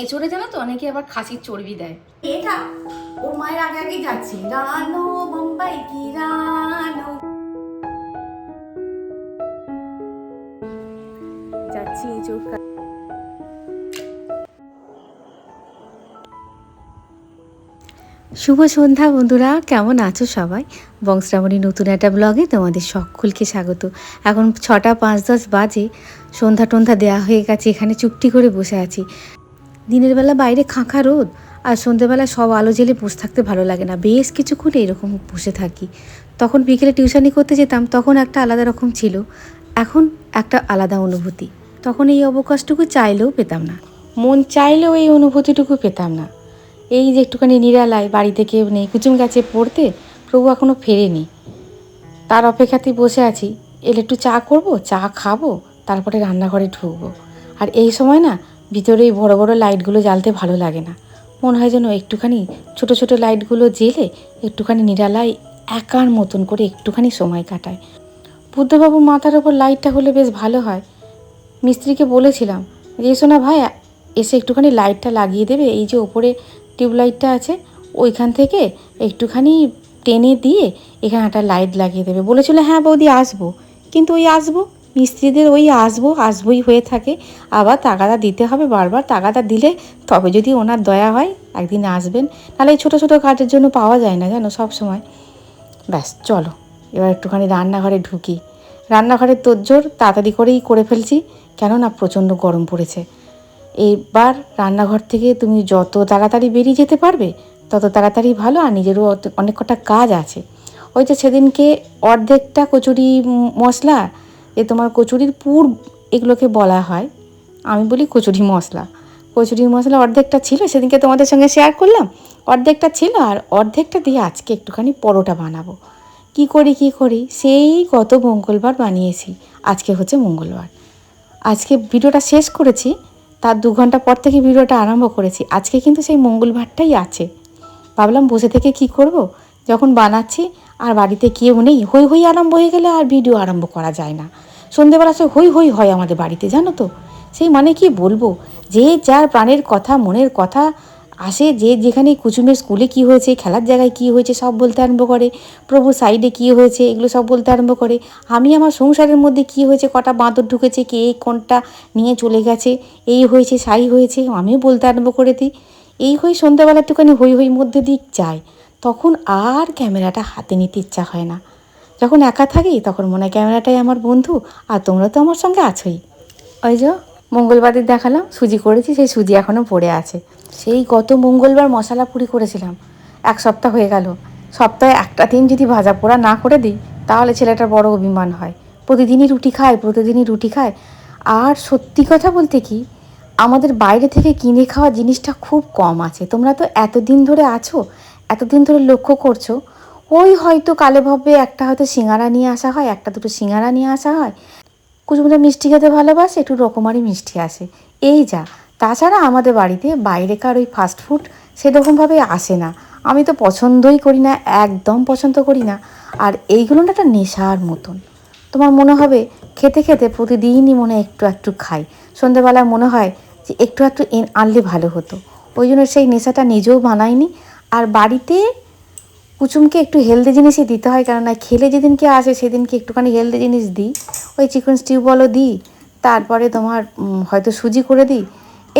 এঁচড়ে জানো তো অনেকে আবার খাসির চর্বি দেয়। এটা ওর মায়ের আগে আগে যাচ্ছে। রানো বোম্বাই কি রানো? যাচ্ছি এঁচড় শুভ সন্ধ্যা বন্ধুরা কেমন আছো সবাই? বংশ্রামণী নতুন একটা ব্লগে তোমাদের সকলকে স্বাগত। এখন ছটা পাঁচ দশ বাজে সন্ধ্যা টন্ধ্যা দেওয়া হয়ে গেছে এখানে চুপটি করে বসে আছি। দিনের বেলা বাইরে খাঁখা রোদ আর সন্ধ্যেবেলা সব আলো জেলে বসে থাকতে ভালো লাগে না। বেশ কিছুক্ষণ এরকম বসে থাকি। তখন বিকেলে টিউশনি করতে যেতাম, তখন একটা আলাদা রকম ছিল। এখন একটা আলাদা অনুভূতি। তখন এই অবকাশটুকু চাইলেও পেতাম না। মন চাইলেও এই অনুভূতিটুকু পেতাম না। এই যে একটুখানি নিরালায় বাড়িতে কেউ নেই কুচুম গাছে পড়তে প্রভু এখনও ফেরেনি। তার অপেক্ষাতেই বসে আছি। এলে একটু চা করব, চা খাব, তারপরে রান্নাঘরে ঢুকবো। আর এই সময় না ভিতরে এই বড় বড় লাইটগুলো জ্বালতে ভালো লাগে না। মনে হয় যেন একটুখানি ছোট ছোট লাইটগুলো জেলে একটুখানি নিরালায় একার মতন করে একটুখানি সময় কাটায়। বুদ্ধবাবু মাথার ওপর লাইটটা হলে বেশ ভালো হয়। মিস্ত্রিকে বলেছিলাম, যে এসো না ভাই, এসে একটুখানি লাইটটা লাগিয়ে দেবে, এই যে ওপরে টিউবলাইটটা আছে, ওইখান থেকে একটুখানি টেনে দিয়ে এখানে একটা লাইট লাগিয়ে দেবে। বলেছিল হ্যাঁ বৌদি, আসব। কিন্তু ওই আসব মিস্ত্রিদের ওই আসব, আসবোই হয়ে থাকে। আবার তাগাদা দিতে হবে, বারবার তাগাদা দিলে তবে যদি ওনার দয়া হয়, একদিন আসবেন। নাহলে এই ছোটো ছোটো কাজের জন্য পাওয়া যায় না, জানো সব সময় ব্যাস, চলো। এবার একটুখানি রান্নাঘরে ঢুকি। রান্নাঘরের তোজ্জোর তাড়াতাড়ি করেই করে ফেলছি, কেননা প্রচণ্ড গরম পড়েছে। এইবার রান্নাঘর থেকে তুমি যত তাড়াতাড়ি বেরিয়ে যেতে পারবে, তত তাড়াতাড়ি ভালো আর নিজেরও অনেক কটা কাজ আছে। ওই যে সেদিনকে অর্ধেকটা কচুরি মশলা এ তোমার কচুরির পুর এগুলোকে বলা হয়। আমি বলি কচুরি মশলা। কচুরি মশলা অর্ধেকটা ছিল, সেদিনকে তোমাদের সঙ্গে শেয়ার করলাম। অর্ধেকটা ছিল আর অর্ধেকটা দিয়ে আজকে একটুখানি পরোটা বানাবো। কি করি কি করি? সেই গত মঙ্গলবার বানিয়েছি। আজকে হচ্ছে মঙ্গলবার। আজকে ভিডিওটা শেষ করেছি, তার দু ঘণ্টা পর থেকে ভিডিওটা আরম্ভ করেছি। আজকে কিন্তু সেই মঙ্গলবারটাই আছে। ভাবলাম বসে থেকে কি করব? যখন বানাচ্ছি আর বাড়িতে কেউ নেই। হই হই আরম্ভ হয়ে গেলে আর ভিডিও আরম্ভ করা যায় না। সন্ধেবেলা সে হই হই হয় আমাদের বাড়িতে, জানো তো? সেই মানে কি বলব? যে যার প্রাণের কথা, মনের কথা আসে, যে যেখানে কুচুমের স্কুলে কি হয়েছে, খেলার জায়গায় কি হয়েছে, সব বলতে আরম্ভ করে। প্রভু সাইডে কি হয়েছে, এগুলো সব বলতে আরম্ভ করে। আমি আমার সংসারের মধ্যে কি হয়েছে, কটা বাঁদর ঢুকেছে, কে কোনটা নিয়ে চলে গেছে, এই হয়েছে, সাই হয়েছে, আমিও বলতে আরম্ভ করে দিই। এই হয়ে সন্ধ্যাবেলা একটুখানি হই হই মধ্যে দিক যায়। তখন আর ক্যামেরাটা হাতে নিতে ইচ্ছা হয় না। যখন একা থাকি, তখন মনে হয় ক্যামেরাটাই আমার বন্ধু, আর তোমরা তো আমার সঙ্গে আছোই। ওই যে মঙ্গলবারের দেখালাম, সুজি করেছি, সেই সুজি এখনও পড়ে আছে। সেই গত মঙ্গলবার মশলা পুরি করেছিলাম। এক সপ্তাহ হয়ে গেল। সপ্তাহে একটা দিন যদি ভাজা পোড়া না করে দিই, তাহলে ছেলেটার বড় অভিমান হয়। প্রতিদিনই রুটি খায়, প্রতিদিনই রুটি খায়। আর সত্যি কথা বলতে কি, আমাদের বাইরে থেকে কিনে খাওয়া জিনিসটা খুব কম আছে। তোমরা তো এতদিন ধরে আছো এতদিন ধরে লক্ষ্য করছ, ওই হয়তো কালে ভাবে একটা হয়তো সিঙ্গারা নিয়ে আসা হয়, একটা দুটো সিঙ্গারা নিয়ে আসা হয়। কুচুমুচা মিষ্টি খেতে ভালোবাসে, একটু রকমারি মিষ্টি আসে। এই যা, তাছাড়া আমাদের বাড়িতে বাইরেকার ওই ফাস্ট ফুড সেরকমভাবে আসে না। আমি তো পছন্দই করি না, একদম পছন্দ করি না। আর এইগুলো না একটা নেশার মতন। তোমার মনে হবে, খেতে খেতে প্রতিদিনই মনে একটু একটু খাই। সন্ধেবেলায় মনে হয় যে একটু একটু আনলে ভালো হতো। ওই জন্য সেই নেশাটা নিজেও বানাইনি আর বাড়িতে কুচুমকে একটু হেলদি জিনিসই দিতে হয়, কেননা খেলে যেদিনকে আসে সেদিনকে একটুখানি হেলদি জিনিস দিই। ওই চিকেন স্টিউ বলো দিই, তারপরে তোমার হয়তো সুজি করে দিই,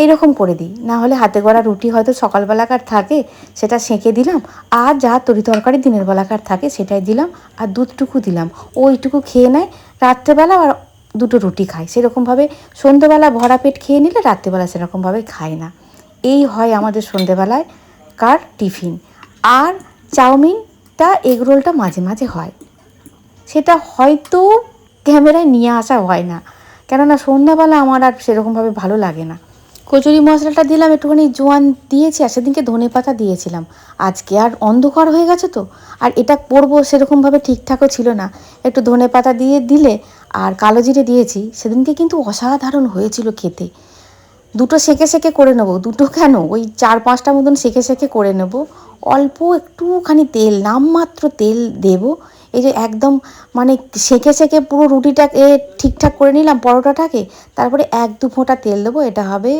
এইরকম করে দিই। না হলে হাতে গড়া রুটি হয়তো সকালবেলাকার থাকে, সেটা সেঁকে দিলাম, আর যা তরি তরকারি দিনের বেলাকার থাকে সেটাই দিলাম, আর দুধটুকু দিলাম। ওইটুকু খেয়ে নেয়, রাত্রেবেলা আর দুটো রুটি খায়। সেরকমভাবে সন্ধ্যেবেলা ভরা পেট খেয়ে নিলে রাত্রেবেলা সেরকমভাবে খায় না। এই হয় আমাদের সন্ধেবেলায়। কার টিফিন। আর চাউমিনটা এগরোলটা মাঝে মাঝে হয়। সেটা হয়তো ক্যামেরায় নিয়ে আসা হয় না। কেননা সন্ধ্যাবেলা আমার আর সেরকমভাবে ভালো লাগে না। কচুরি মশলাটা দিলাম, একটুখানি জোয়ান দিয়েছি আর সেদিনকে ধনে পাতা দিয়েছিলাম। আজকে আর অন্ধকার হয়ে গেছে তো, আর এটা করব সেরকমভাবে ঠিকঠাকও ছিল না। একটু ধনে পাতা দিয়ে দিলে আর কালো জিরে দিয়েছি, সেদিনকে কিন্তু অসাধারণ হয়েছিল খেতে। দুটো সেকে সেকে করে নেব। দুটো কেন? ওই চার পাঁচটা মতন সেকে সেকে করে নেব। অল্প একটুখানি তেল, নামমাত্র তেল দেব। এই যে একদম মানে সেকে সেকে পুরো রুটিটাকে ঠিকঠাক করে নিলাম পরোটাটাকে, তারপরে এক দু ফোঁটা তেল দেবো, এটা হবে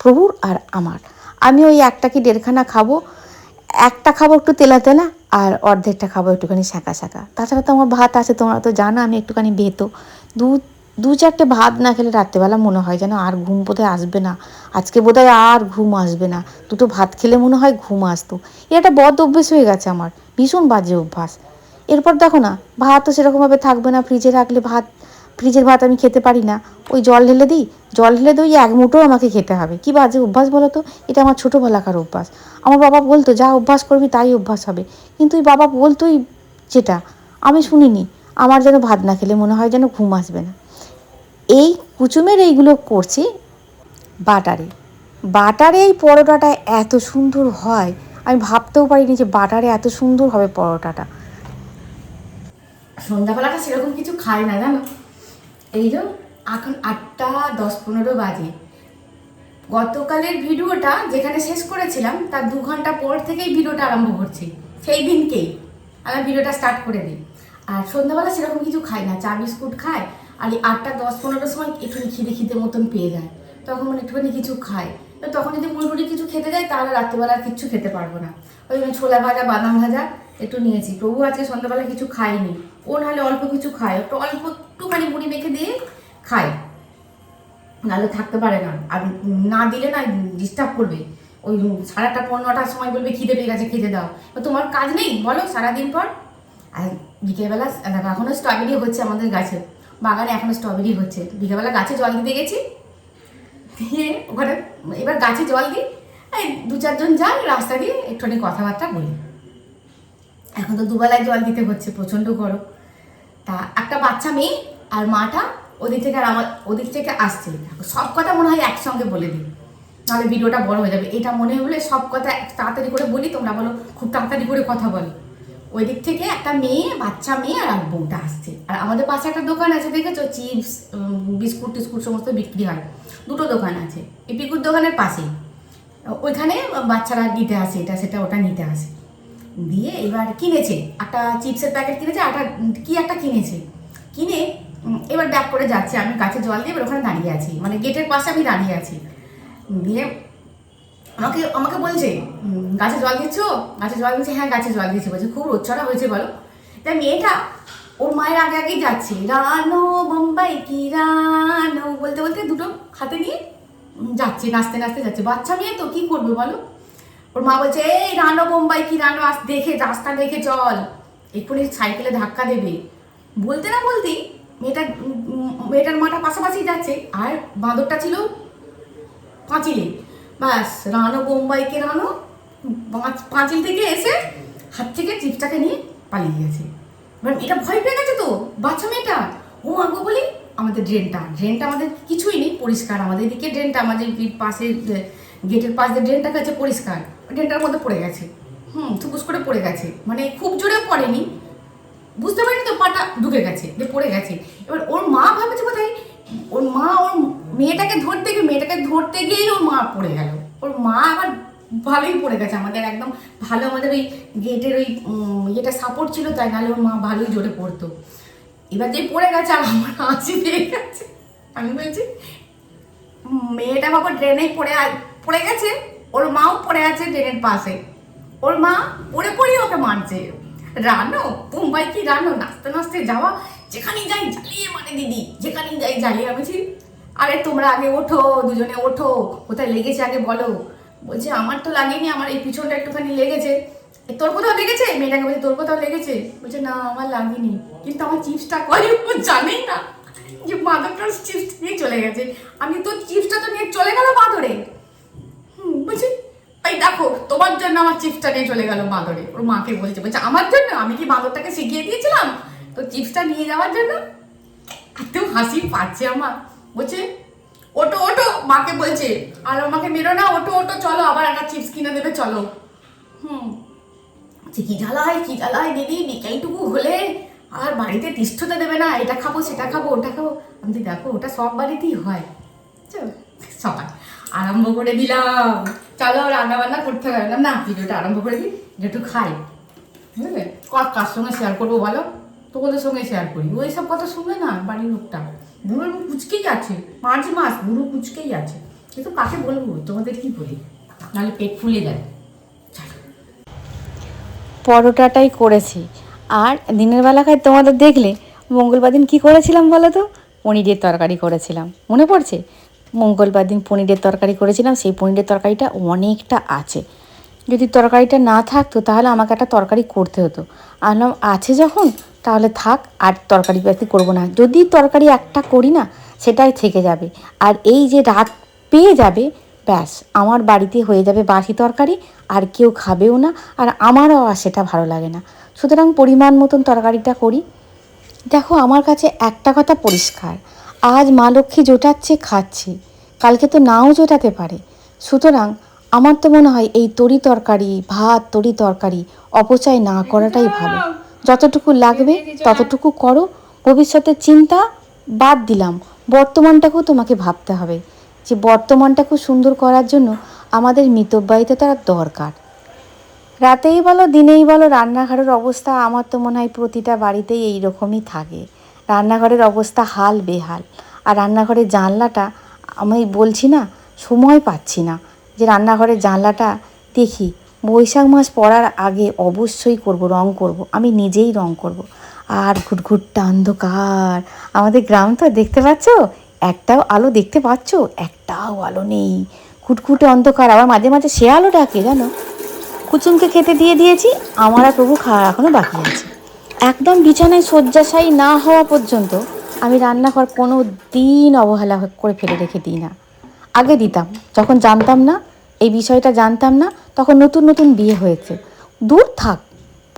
প্রভুর আর আমার। আমি ওই একটা কি দেড়খানা খাব, একটা খাব একটু তেলা তেলা, আর অর্ধেকটা খাব একটুখানি শাঁকা শাঁকা। তাছাড়া তো আমার ভাত আছে, তোমরা তো জানো, আমি একটুখানি বেতো। দু দু চারটে ভাত না খেলে রাত্রেবেলা মনে হয় যেন আর ঘুম বোধহয় আসবে না। আজকে বোধহয় আর ঘুম আসবে না। দুটো ভাত খেলে মনে হয় ঘুম আসতো। এটা একটা বদ অভ্যেস হয়ে গেছে আমার। ভীষণ বাজে অভ্যাস। এরপর দেখো না, ভাত তো সেরকমভাবে থাকবে না। ফ্রিজে রাখলে ভাত, ফ্রিজের ভাত আমি খেতে পারি না। ওই জল ঢেলে দিই। জল ঢেলে দিই এক মুঠো আমাকে খেতে হবে। কি বাজে অভ্যাস বলো তো? এটা আমার ছোটোবেলাকার অভ্যাস। আমার বাবা বলতো, যা অভ্যাস করবি তাই অভ্যাস হবে। কিন্তু ওই বাবা বলতোই যেটা, আমি শুনিনি। আমার যেন ভাত না খেলে মনে হয় যেন ঘুম আসবে না। এই কুচুমের এইগুলো করছি বাটারে। বাটারে এই পরোটাটা এত সুন্দর হয়, আমি ভাবতেও পারিনি যে বাটারে এত সুন্দর হবে পরোটাটা। সন্ধ্যাবেলাটা সেরকম কিছু খাই না, জানো? এই যে এখন আটটা দশ পনেরো বাজে। গতকালের ভিডিওটা যেখানে শেষ করেছিলাম, তার দু ঘণ্টা পর থেকেই ভিডিওটা আরম্ভ করছি। সেই দিনকেই। আমি ভিডিওটা স্টার্ট করে দিই। আর সন্ধ্যাবেলা সেরকম কিছু খাই না, চা বিস্কুট খাই আর এই আটটা, দশ পনেরোর সময় একটুখানি খিদে খিদে মতন পেয়ে যায়। তখন মানে একটুখানি কিছু খায়। তখন যদি মুড়ি কিছু খেতে যাই তাহলে রাত্রিবেলা কিচ্ছু খেতে পারব না। ওই জন্য ছোলা ভাজা, বাদাম ভাজা একটু নিয়েছি। প্রভু আজকে সন্ধ্যাবেলা কিছু খাইনি। ও নাহলে অল্প কিছু খায়। একটু অল্প একটুখানি মুড়ি মেখে দিয়ে খায়। নাহলে থাকতে পারে না। আর না দিলে না ডিস্টার্ব করবে। ওই সাড়ে আটটা পনেরো নটার সময় বলবে, খিদে পেয়ে গেছে, খেতে দাও। তোমার কাজ নেই? বলো, সারাদিন পর? আর বিকেলবেলা, দেখো এখনও স্ট্রবেরি হচ্ছে আমাদের গাছে। বাগানে এখনও স্ট্রবেরি হচ্ছে। বিকেলবেলা গাছে জল দিতে গেছি। দিয়ে ওখানে এবার গাছে জল দিই। এই দু চারজন যাই, রাস্তা দিয়ে একটুখানি কথাবার্তা বলি। এখন তো দুবেলায় জল দিতে হচ্ছে, প্রচণ্ড গরম। তা একটা বাচ্চা মেয়ে আর মাটা ওদিক থেকে আর আমার ওদিক থেকে আসছে। সব কথা মনে হয় একসঙ্গে বলে দিই। নাহলে ভিডিওটা বড় হয়ে যাবে। এটা মনে হলে সব কথা তাড়াতাড়ি করে বলি, তোমরা বলো, খুব তাড়াতাড়ি করে কথা বলো। ওই দিক থেকে একটা মেয়ে, বাচ্চা মেয়ে আর এক বউটা আসছে। আর আমাদের পাশে একটা দোকান আছে, দেখেছ? চিপস বিস্কুট টিস্কুট সমস্ত বিক্রি হয়। দুটো দোকান আছে এই পিকুর দোকানের পাশেই। ওইখানে বাচ্চারা নিতে আসে, এটা সেটা ওটা নিতে আসে। দিয়ে এবার কিনেছে, একটা চিপসের প্যাকেট কিনেছে একটা, কি একটা কিনেছে। কিনে এবার ব্যাক করে যাচ্ছে, আমি গাছে জল দিয়ে এবার ওখানে দাঁড়িয়ে আছি। মানে গেটের পাশে আমি দাঁড়িয়ে আছি। দিয়ে আমাকে আমাকে বলছে গাছে জল দিচ্ছ গাছে জল দিচ্ছে হ্যাঁ গাছে জল দিচ্ছি বলছে খুব রোচ্ছরা হয়েছে বলো। তাই মেয়েটা ওর মায়ের আগে আগেই যাচ্ছে। রানো বোম্বাই কি রানো? বলতে বলতে দুটো হাতে নিয়ে যাচ্ছে নাচতে নাচতে যাচ্ছে। বাচ্চা মেয়ে তো কি করবে বলো? ওর মা বলছে এই রানো বোম্বাই কি রানো? আস দেখে রাস্তা দেখে চল। এক্ষুনি সাইকেলে ধাক্কা দেবে। বলতে না বলতেই মেয়েটা উম, উম, মেয়েটার মাটা পাশাপাশি যাচ্ছে। আর বাঁদরটা ছিল পাঁচিলে। ব্যাস রানো বোম্বাইকে রানো পাঁচিল থেকে এসে হাত থেকে চিপসটাকে নিয়ে পালিয়ে গেছে। এবার এটা ভয় পেয়ে গেছে তো? বাচ্চা মেয়েটা। ও আগে বলি, আমাদের ড্রেনটা ড্রেনটা আমাদের কিছুই নেই, পরিষ্কার। আমাদের এদিকে ড্রেনটা আমাদের পাশের গেটের পাশ দিয়ে ড্রেনটা গেছে পরিষ্কার। ড্রেনটার মধ্যে পড়ে গেছে। হুম থুকুস করে পড়ে গেছে। মানে খুব জোরে পড়েনি। বুঝতে পারিনি তো, পাটা ঢুকে গেছে, যে পড়ে গেছে। এবার ওর মা ভাবেছে কোথায় ওর মা, ওর মেয়েটাকে ধরতে গিয়ে, মেয়েটাকে ধরতে গিয়েই ওর মা পড়ে গেল। ওর মা আবার ভালোই পড়ে গেছে আমাদের, একদম ভালো আমাদের ওই গেটের ওই ইয়েটা সাপোর্ট ছিল তাই নাহলে ওর মা ভালোই জোরে পড়তো। এবার যে পড়ে গেছে আর আমার হাসি পেয়ে গেছে। আমি বলছি, মেয়েটা বাবা ড্রেনে পড়ে পড়ে গেছে, ওর মাও পড়ে আছে ড্রেনের পাশে। ওর মা পড়ে পড়ে ওকে মারছে। রানো, মুম্বাই কি রানো? নাচতে নাচতে যাওয়া, যেখানেই যাই জ্বালিয়ে মানে দিদি, যেখানেই যাই জ্বালিয়ে। আমি আরে তোমরা আগে ওঠো, দুজনে ওঠো, কোথায় লেগেছে আগে বলো। বলছে আমার তো লাগেনি আমার এই পিছনটা একটুখানি লেগেছে। "এ, তোর কোথাও লেগেছে? মেয়েটাকে বলছে তোর কোথাও লেগেছে? বলছে না আমার লাগেনি। কিন্তু আমার চিপসটা ও জানেই না যে মাদকটা চিপস নিয়ে চলে গেছে। আমি তো চিপসটা তো নিয়ে চলে গেল বাঁদরে? হুম, বলছি এই দেখো তোমার জন্য আমার চিপসটা নিয়ে চলে গেল বাঁদরে। ওর মাকে বলছে বলছে আমার জন্য? আমি কি বাঁদরটাকে শিখিয়ে দিয়েছিলাম তো চিপসটা নিয়ে যাওয়ার জন্য? এত হাসি পাচ্ছে আমার। বলছে ওটো ওটো মাকে বলছে। আর আমাকে মেরো না ওটো ওটো চলো আবার একটা চিপস কিনে দেবে চলো। হুম। বলছে, কি জ্বালায় কি জ্বালায় দিদি বিকেলটুকু হলে আর বাড়িতে তিষ্ঠতে দেবে না এটা খাব সেটা খাব ওটা খাব। আমি দেখো ওটা সব বাড়িতেই হয়। সকাল আরম্ভ করে দিলাম। চলো রান্না বান্না করতে হবে। না ভিডিওটা আরম্ভ করে দিই একটু খাই। বুঝলে? কার সঙ্গে শেয়ার করব বলো? তোমাদের সঙ্গে শেয়ার করি। ওই সব কথা শুনবে না বাড়ির লোকটা। বুড়ো কুচকেই আছে, পাঁচ মাস বুড়ো কুচকেই আছে। কিন্তু কাকে বলব? তোমাদের কি বলি? নাহলে পেট ফুলে যায় পরোটাটাই করেছি। আর দিনের বেলাকায় তোমাদের দেখলে, মঙ্গলবার দিন কী করেছিলাম বলো তো? পনিরের তরকারি করেছিলাম। মনে পড়ছে? মঙ্গলবার দিন পনিরের তরকারি করেছিলাম, সেই পনিরের তরকারিটা অনেকটা আছে। যদি তরকারিটা না থাকতো, তাহলে আমাকে একটা তরকারি করতে হতো। আর আছে যখন তাহলে থাক, আর তরকারি পাতি করব না। যদি তরকারি একটা করি না, সেটাই থেকে যাবে। আর এই যে রাত পেয়ে যাবে, ব্যাস, আমার বাড়িতে হয়ে যাবে বাসি তরকারি, আর কেউ খাবেও না, আর আমারও আর সেটা ভালো লাগে না। সুতরাং পরিমাণ মতন তরকারিটা করি। দেখো, আমার কাছে একটা কথা পরিষ্কার। আজ মা লক্ষ্মী জোটাচ্ছে, খাচ্ছি। কালকে তো নাও জোটাতে পারে। সুতরাং আমার তো মনে হয় এই তরি তরকারি, ভাত, তরি তরকারি, অপচয় না করাটাই ভালো। যতটুকু লাগবে, ততটুকু করো। ভবিষ্যতের চিন্তা বাদ দিলাম। বর্তমানটাকেও তোমাকে ভাবতে হবে যে বর্তমানটাকে সুন্দর করার জন্য আমাদের মিতব্যয়িতা তার দরকার। রাতেই বলো, দিনেই বলো, রান্নাঘরের অবস্থা আমার তো মনে হয় প্রতিটা বাড়িতেই এই রকমই থাকে। রান্নাঘরের অবস্থা হাল বেহাল। আর রান্নাঘরের জানলাটা আমি বলছি না, সময় পাচ্ছি না যে রান্নাঘরের জানলাটা দেখি বৈশাখ মাস পড়ার আগে অবশ্যই করব, রং করব। আমি নিজেই রং করব। আর ঘুটঘুটটা অন্ধকার। আমাদের গ্রাম তো, দেখতে পাচ্ছ? একটাও আলো দেখতে পাচ্ছ? একটাও আলো নেই। খুটখুটে অন্ধকার। আবার মাঝে মাঝে সে আলো ডাকে, জানো? কুচুমকে খেতে দিয়ে দিয়েছি, আমার আর প্রভু খাওয়া এখনও বাকি আছে। একদম বিছানায় শয্যাশায়ী না হওয়া পর্যন্ত আমি রান্নাঘর কোনো দিন অবহেলা করে ফেলে রেখে দিই না। আগে দিতাম, যখন জানতাম না এই বিষয়টা জানতাম না, তখন নতুন নতুন বিয়ে হয়েছে। দূর থাক,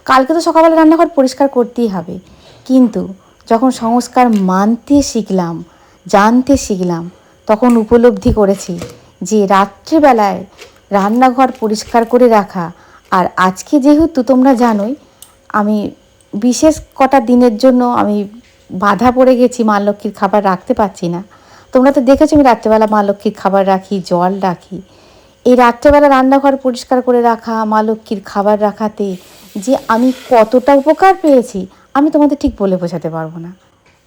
কালকে তো সকালবেলা রান্নাঘর পরিষ্কার করতেই হবে। কিন্তু যখন সংস্কার মানতে শিখলাম, জানতে শিখলাম, তখন উপলব্ধি করেছি যে রাত্রিবেলায় রান্নাঘর পরিষ্কার করে রাখা আর আজকে যেহেতু তোমরা জানোই, আমি বিশেষ কটা দিনের জন্য আমি বাধা পড়ে গেছি মা লক্ষ্মীর খাবার রাখতে পারছি না। তোমরা তো দেখেছ আমি রাত্রেবেলা মা লক্ষ্মীর খাবার রাখি, জল রাখি। এই রাত্রেবেলা রান্নাঘর পরিষ্কার করে রাখা, মা লক্ষ্মীর খাবার রাখাতে যে আমি কতটা উপকার পেয়েছি, আমি তোমাদের ঠিক বলে বোঝাতে পারব না।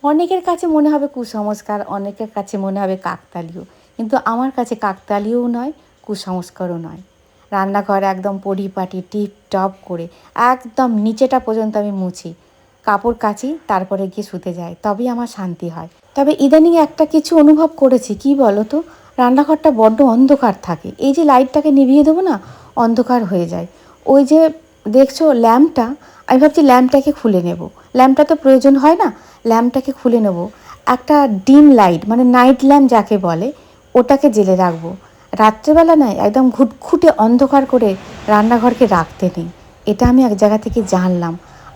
অনেকের কাছে মনে হবে কুসংস্কার, অনেকের কাছে মনে হবে কাকতালীয়। কিন্তু আমার কাছে কাকতালীয়ও নয়, কুসংস্কারও নয়। রান্নাঘর একদম পরিপাটি টিপ টপ করে একদম নিচেটা পর্যন্ত আমি মুছি। কাপড় কাচি, তারপরে গিয়ে শুতে যাই, তবেই আমার শান্তি হয়। তবে ইদানিং একটা কিছু অনুভব করেছি, কি বলো তো রান্নাঘরটা বড্ড অন্ধকার থাকে। এই যে লাইটটাকে নিভিয়ে দেবো না, অন্ধকার হয়ে যায়। ওই যে দেখছ ল্যাম্পটা, আমি ভাবছি ল্যাম্পটাকে খুলে নেব। ল্যাম্পটা তো প্রয়োজন হয় না, ল্যাম্পটাকে খুলে নেব। একটা ডিম লাইট মানে নাইট ল্যাম্প যাকে বলে, ওটাকে জেলে রাখব। রাত্রেবেলা নয় একদম ঘুটঘুটে অন্ধকার করে রান্নাঘরকে রাখতে নেই। এটা আমি এক জায়গা থেকে জানলাম।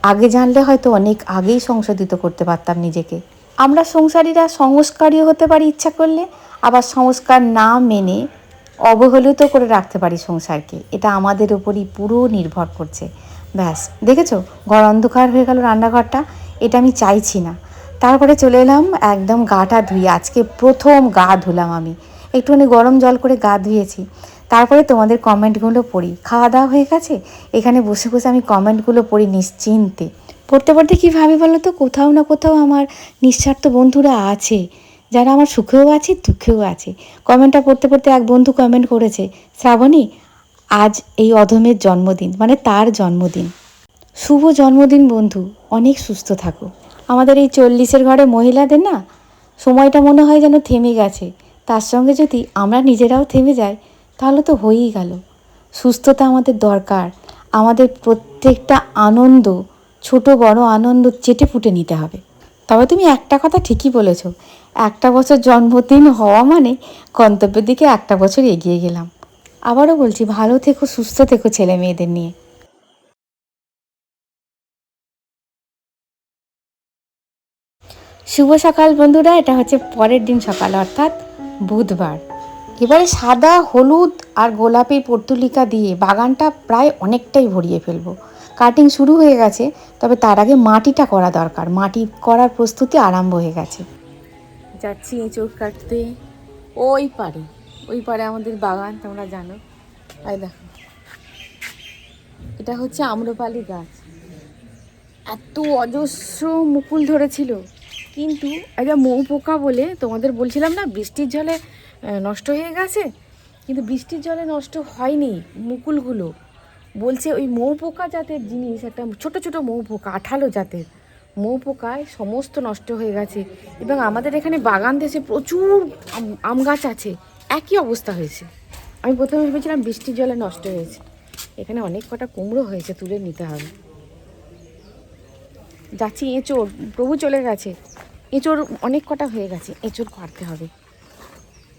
আগে জানলে হয়তো অনেক আগেই সংশোধিত করতে পারতাম নিজেকে। আমরা সংসারীরা সংস্কারীয় হতে পারি ইচ্ছা করলে আবার সংস্কার না মেনে অবহেলিত করে রাখতে পারি সংসারকে। এটা আমাদের উপরই পুরো নির্ভর করছে। ব্যাস, দেখেছ? ঘর অন্ধকার হয়ে গেল রান্নাঘরটা, এটা আমি চাইছি না। তারপরে চলে এলাম, একদম গাটা ধুয়ে, আজকে প্রথম গা ধুলাম আমি। একটুখানি গরম জল করে গা ধুয়েছি। তারপরে তোমাদের কমেন্টগুলো পড়ি। খাওয়া দাওয়া হয়ে গেছে? এখানে বসে বসে আমি কমেন্টগুলো পড়ি নিশ্চিন্তে। পড়তে পড়তে কী ভাবি বলো তো? কোথাও না কোথাও আমার নিঃস্বার্থ বন্ধুরা আছে। যারা আমার সুখেও আছে, দুঃখেও আছে। কমেন্টটা পড়তে পড়তে এক বন্ধু কমেন্ট করেছে, শ্রাবণী, আজ এই অধমের জন্মদিন মানে তার জন্মদিন। শুভ জন্মদিন বন্ধু, অনেক সুস্থ থাকো। আমাদের এই চল্লিশের ঘরে মহিলাদের না, সময়টা মনে হয় যেন থেমে গেছে। তার সঙ্গে যদি আমরা নিজেরাও থেমে যাই, তাহলে তো হয়েই গেল। সুস্থতা আমাদের দরকার। আমাদের প্রত্যেকটা আনন্দ, ছোট বড় আনন্দ চেটে ফুটে নিতে হবে। তবে তুমি একটা কথা ঠিকই বলেছ। একটা বছর জন্মদিন হওয়া মানে গন্তব্যের দিকে একটা বছর এগিয়ে গেলাম। আবারও বলছি, ভালো থেকো, সুস্থ থেকো ছেলে মেয়েদের নিয়ে। শুভ সকাল বন্ধুরা, এটা হচ্ছে পরের দিন সকাল, অর্থাৎ বুধবার। এবারে সাদা, হলুদ আর গোলাপি পর্তুলিকা দিয়ে বাগানটা প্রায় অনেকটাই ভরিয়ে ফেলব। কাটিং শুরু হয়ে গেছে, তবে তার আগে মাটিটা করা দরকার। মাটি করার প্রস্তুতি আরম্ভ হয়ে গেছে। যাচ্ছি এঁচড় কাটতে। ওই পারে ওই পারে আমাদের বাগান, তোমরা জানো। এই দেখো। এটা হচ্ছে আম্রপালি গাছ। এত অজস্র মুকুল ধরেছিল। কিন্তু একটা মৌ পোকা বলে তোমাদের বলছিলাম না, বৃষ্টির জলে নষ্ট হয়ে গেছে। কিন্তু বৃষ্টির জলে নষ্ট হয়নি মুকুলগুলো। বলছে ওই মৌ পোকা জাতের জিনিস, একটা ছোট ছোট মৌ পোকা, আঠালো জাতের মৌ পোকায় সমস্ত নষ্ট হয়ে গেছে। এবং আমাদের এখানে বাগান দেশে প্রচুর আম- গাছ আছে। একই অবস্থা হয়েছে। আমি প্রথমে ভেবেছিলাম বৃষ্টির জলে নষ্ট হয়েছে। এখানে অনেক কটা কুমড়ো হয়েছে, তুলে নিতে হবে। যাচ্ছি এঁচোড়, প্রভু চলে গেছে। এঁচোড় অনেক কটা হয়ে গেছে, এঁচোড় পারতে হবে।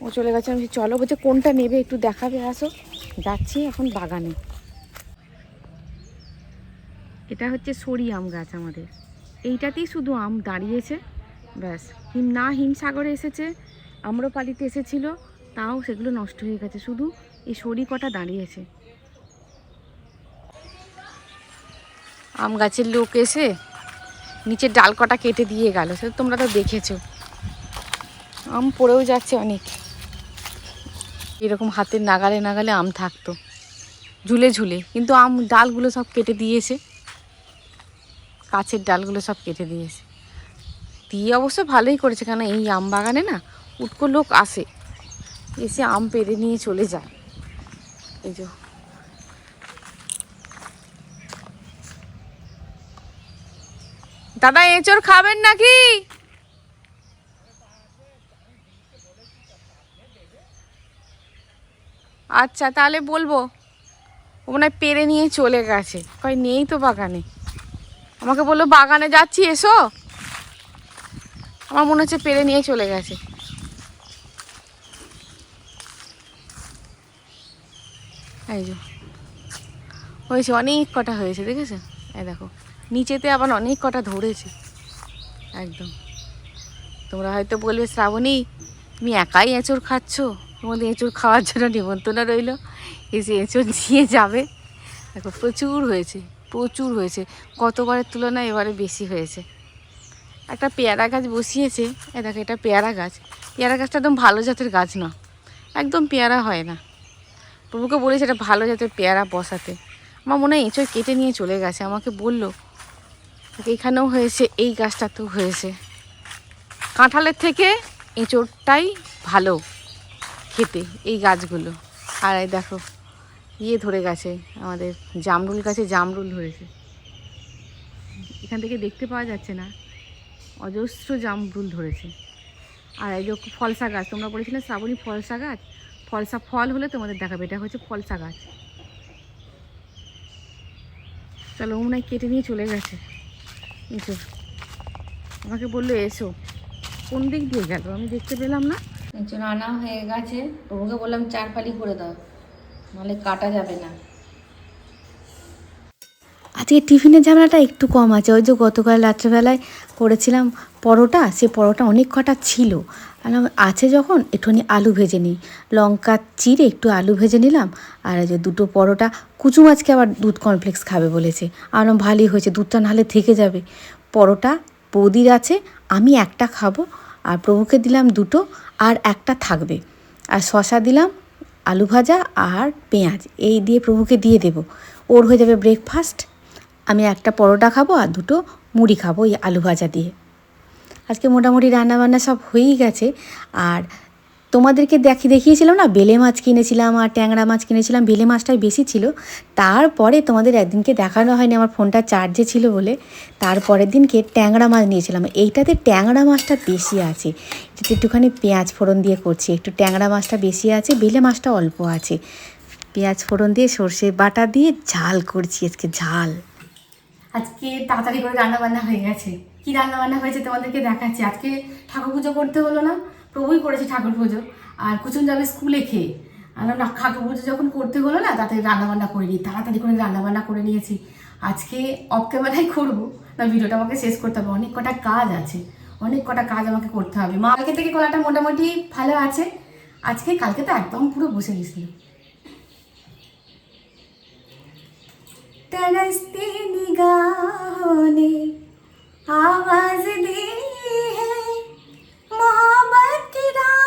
ও চলে গেছে, আমি চলো বলছে, কোনটা নেবে একটু দেখাবে, আসো। যাচ্ছি এখন বাগানে। এটা হচ্ছে সরি আম গাছ আমাদের। এইটাতেই শুধু আম দাঁড়িয়েছে, ব্যাস। হিম, না, হিমসাগরে এসেছে, আম্রপালিতে এসেছিল, তাও সেগুলো নষ্ট হয়ে গেছে, শুধু এই সরি কটা দাঁড়িয়েছে। আম গাছের লোক এসে নিচের ডাল কটা কেটে দিয়ে গেল, সে তো তোমরা তো দেখেছ। আম পড়েও যাচ্ছে অনেক। এরকম হাতের নাগালে নাগালে আম থাকতো, ঝুলে ঝুলে। কিন্তু আম ডালগুলো সব কেটে দিয়েছে। কাছের ডালগুলো সব কেটে দিয়েছে। দিয়ে অবশ্য ভালোই করেছে কারণ এই আম বাগানে না উটকো লোক আসে, এসে আম পেরে নিয়ে চলে যায়। এই যে। দাদা এঁচড় খাবেন নাকি? আচ্ছা তাহলে বলব, ও মনে পেরে নিয়ে চলে গেছে। কয়, নেই তো বাগানে। আমাকে বলল, বাগানে যাচ্ছি, এসো। আমার মনে হচ্ছে পেরে নিয়ে চলে গেছে। এই যে। হয়েছে, অনেক কটা হয়েছে, দেখেছ? এই দেখো, নিচেতে আবার অনেক কটা ধরেছে। একদম। তোমরা হয়তো বলবে, শ্রাবণী, তুমি একাই এঁচড় খাচ্ছ? তোমাদের এঁচড় খাওয়ার জন্য নিমন্ত্রণ রইল। এসে এঁচড় নিয়ে যাবে। দেখো, প্রচুর হয়েছে। প্রচুর হয়েছে। গতবারের তুলনায় এবারে বেশি হয়েছে। একটা পেয়ারা গাছ বসিয়েছে। এ দেখো, এটা পেয়ারা গাছ। পেয়ারা গাছটা একদম ভালো জাতের গাছ না। একদম পেয়ারা হয় না। প্রভুকে বলেছে এটা ভালো জাতের পেয়ারা বসাতে। আমার মনে হয় এঁচড় কেটে নিয়ে চলে গেছে। আমাকে বলল, এখানেও হয়েছে, এই গাছটাতেও হয়েছে। কাঁঠালের থেকে এঁচড়টাই ভালো খেতে, এই গাছগুলো। আর দেখো ইয়ে ধরে গেছে, আমাদের জামরুল গাছে জামরুল ধরেছে। এখান থেকে দেখতে পাওয়া যাচ্ছে না, অজস্র জামরুল ধরেছে। আর এই যে ফলসা গাছ, তোমরা বলেছিলে শ্রাবণী ফলসা গাছ? ফলসা ফল হলে তোমাদের দেখাবে, এটা হচ্ছে ফলসা গাছ। চলো ও হয় কেটে নিয়ে চলে গেছে। এসো। আমাকে বলল, এসো। কোন দিক দিয়ে গেল? আমি দেখতে পেলাম না। একজন আনা হয়ে গেছে। প্রভুকে বললাম চার ফালি করে দাও। নাহলে কাটা যাবে না। আজকে টিফিনের ঝামেলাটা একটু কম আছে। ওই যে গতকাল রাত্রেবেলায় করেছিলাম পরোটা, সে পরোটা অনেক কটা ছিল। আছে যখন একটুখানি আলু ভেজে নিই। লঙ্কা চিড়ে একটু আলু ভেজে নিলাম। আর যে দুটো পরোটা, কুচু মাছকে আবার দুধ কমপ্লেক্স খাবে বলেছে। আর ভালোই হয়েছে, দুধটা নাহলে থেকে যাবে। পরোটা বৌদির আছে, আমি একটা খাব। আর প্রভুকে দিলাম দুটো, আর একটা থাকবে। আর শশা দিলাম আলু ভাজা আর পেঁয়াজ, এই দিয়ে প্রভুকে দিয়ে দেব। ওর হয়ে যাবে ব্রেকফাস্ট আমি একটা পরোটা খাব আর দুটো মুড়ি খাব এই আলু ভাজা দিয়ে। আজকে মোটামুটি রান্নাবান্না সব হয়েই গেছে। আর তোমাদেরকে দেখি, দেখিয়েছিলাম না? বেলে মাছ কিনেছিলাম আর ট্যাংরা মাছ কিনেছিলাম। বেলে মাছটাই বেশি ছিল। তারপরে তোমাদের একদিনকে দেখানো হয়নি, আমার ফোনটা চার্জে ছিল বলে। তারপরের দিনকে ট্যাংরা মাছ নিয়েছিলাম। এইটাতে ট্যাংরা মাছটা বেশি আছে। এটাতে একটুখানি পেঁয়াজ ফোড়ন দিয়ে করছি, একটু ট্যাংরা মাছটা বেশি আছে, বেলে মাছটা অল্প আছে। পেঁয়াজ ফোড়ন দিয়ে সর্ষে বাটা দিয়ে ঝাল করছি আজকে, ঝাল। আজকে তাড়াতাড়ি করে রান্না বান্না হয়ে গেছে। কি রান্না বান্না হয়েছে তোমাদেরকে দেখাচ্ছি। আজকে ঠাকুর পুজো করতে হলো না? প্রভুই করেছে ঠাকুর পুজো আর কুচুন যাবে স্কুলে খেয়ে আর না ঠাকুর পুজো যখন করতে হলো না তাতে রান্না বান্না করে নিই তাড়াতাড়ি করে রান্না বান্না করে নিয়েছি আজকে অফ ক্যামেরাই করবো না ভিডিওটা আমাকে শেষ করতে হবে অনেক কটা কাজ আছে অনেক কটা কাজ আমাকে করতে হবে মা কালকে থেকে গলাটা মোটামুটি ভালো আছে আজকে কালকে তো একদম পুরো বসে গেছিল तरसती निगाहों ने आवाज दी है मोहब्बत だ。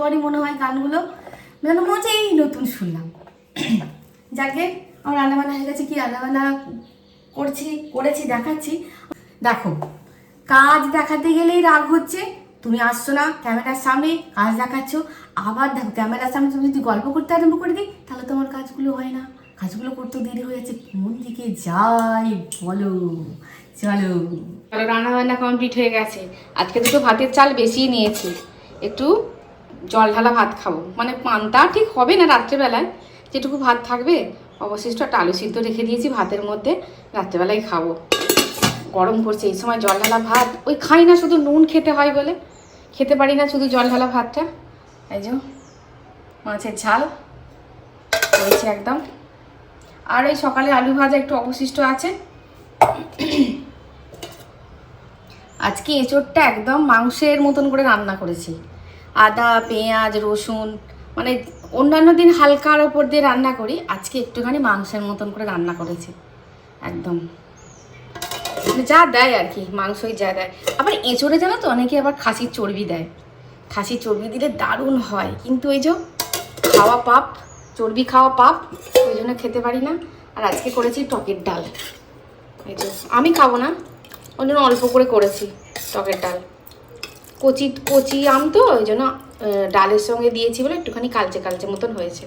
যতবারই মনে হয় গানগুলো মনে এই নতুন শুনলাম। যাকে আমার রান্নাবান্না হয়ে গেছে, কি রান্নাবান্না করছি, করেছি, দেখাচ্ছি। দেখো, কাজ দেখাতে গেলেই রাগ হচ্ছে। তুমি আসছো না, ক্যামেরার সামনে কাজ দেখাচ্ছ। আবার দেখো, ক্যামেরার সামনে তুমি যদি গল্প করতে আরম্ভ করে দিই, তাহলে তোমার কাজগুলো হয় না। কাজগুলো করতে দেরি হয়ে যাচ্ছে। কোন দিকে যাই বলো? চলো। চলো রান্না বান্না কমপ্লিট হয়ে গেছে। আজকে দুটো ভাতের চাল বেশি নিয়েছি। একটু জল ঢালা ভাত খাব। মানে পান্তা ঠিক হবে না রাত্রেবেলায়? যেটুকু ভাত থাকবে, অবশিষ্ট একটা আলু সিদ্ধ রেখে দিয়েছি ভাতের মধ্যে, রাত্রেবেলায় খাব। গরম পড়ছে, এই সময় জল ঢালা ভাত, ওই খাই না শুধু নুন খেতে হয় বলে। খেতে পারি না শুধু জল ঢালা ভাতটা। এই যে, মাছের ঝাল রয়েছে একদম। আর ওই সকালে আলু ভাজা একটু অবশিষ্ট আছে। আজকে এঁচোড়টা একদম মাংসের মতন করে রান্না করেছি। আদা, পেঁয়াজ, রসুন মানে অন্যান্য দিন হালকার ওপর দিয়ে রান্না করি। আজকে একটুখানি মাংসের মতন করে রান্না করেছি। একদম। মানে যা দেয় আর কি, মাংসই যা দেয়। আবার এঁচোড়ে জানো তো, অনেকে আবার খাসির চর্বি দেয়। খাসির চর্বি দিলে দারুণ হয়। কিন্তু এই যে খাওয়া পাপ, চর্বি খাওয়া পাপ ওই জন্য খেতে পারি না। আর আজকে করেছি টকের ডাল। এই যে, আমি খাব না ওই জন্য অল্প করে করেছি টকের ডাল। কচি কচি আম তো, ওই জন্য ডালের সঙ্গে দিয়েছি বলে একটুখানি কালচে কালচে মতন হয়েছে।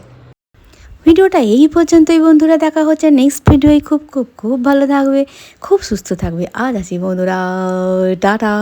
ভিডিওটা এই পর্যন্তই, বন্ধুরা। দেখা হচ্ছে নেক্সট ভিডিওয় খুব খুব খুব ভালো থাকবে, খুব সুস্থ থাকবে। আজ আসি বন্ধুরা। টাটা।